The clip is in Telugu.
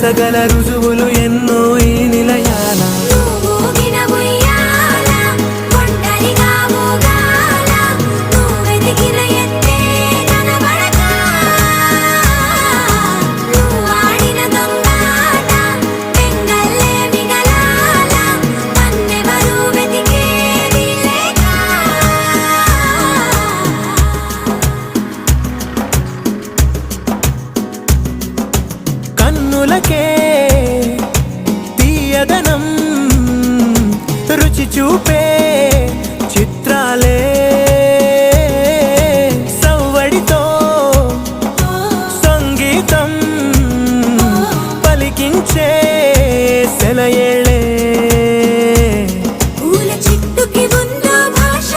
తీర్చగల రుజువులు నాకే తీయదనం రుచి చూపే